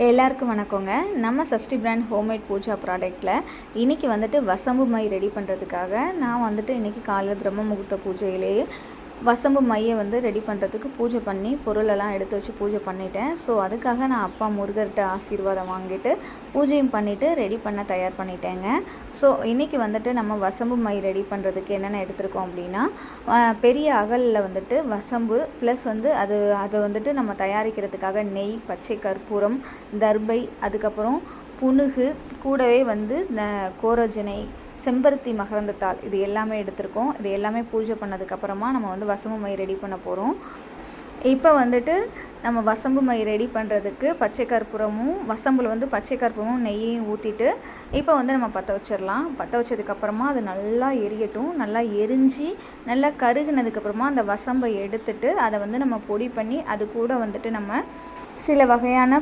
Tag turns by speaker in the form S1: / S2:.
S1: எல்லாருக்கும் வணக்கங்க. நம்ம சஷ்டி பிராண்ட் ஹோம்மேட் பூஜா ப்ராடக்ட்டில் இன்றைக்கி வந்துட்டு வசம்பு மை ரெடி பண்ணுறதுக்காக நான் வந்துட்டு இன்றைக்கி காலையில் பிரம்ம முகூர்த்த பூஜையிலேயே வசம்பு மையை வந்து ரெடி பண்ணுறதுக்கு பூஜை பண்ணி பொருளெல்லாம் எடுத்து வச்சு பூஜை பண்ணிட்டேன். ஸோ அதுக்காக நான் அப்பா முருகர்கிட்ட ஆசீர்வாதம் வாங்கிட்டு பூஜையும் பண்ணிவிட்டு ரெடி பண்ண தயார் பண்ணிட்டேங்க. ஸோ இன்றைக்கி வந்துட்டு நம்ம வசம்பு மை ரெடி பண்ணுறதுக்கு என்னென்ன எடுத்திருக்கோம் அப்படின்னா பெரிய அகலில் வந்துட்டு வசம்பு ப்ளஸ் வந்து அது அதை வந்துட்டு நம்ம தயாரிக்கிறதுக்காக நெய் பச்சை கற்பூரம் தர்பை அதுக்கப்புறம் புனுகு கூடவே வந்து கோரஜனை செம்பருத்தி மகரந்தத்தாள் இது எல்லாமே எடுத்திருக்கோம். இது எல்லாமே பூஜை பண்ணதுக்கப்புறமா நம்ம வந்து வசம்பு மை ரெடி பண்ண போகிறோம் இப்போ வந்துட்டு நம்ம வசம்பு மை ரெடி பண்ணுறதுக்கு பச்சை கற்பூரமும் வசம்பில் வந்து பச்சை கற்பூரமும் நெய்யையும் ஊற்றிட்டு இப்போ வந்து நம்ம பற்ற வச்சிடலாம். பற்ற வச்சதுக்கப்புறமா அது நல்லா எரியட்டும். நல்லா எரிஞ்சு நல்லா கருகுனதுக்கப்புறமா அந்த வசம்பை எடுத்துட்டு அதை வந்து நம்ம பொடி பண்ணி அது கூட வந்துட்டு நம்ம சில வகையான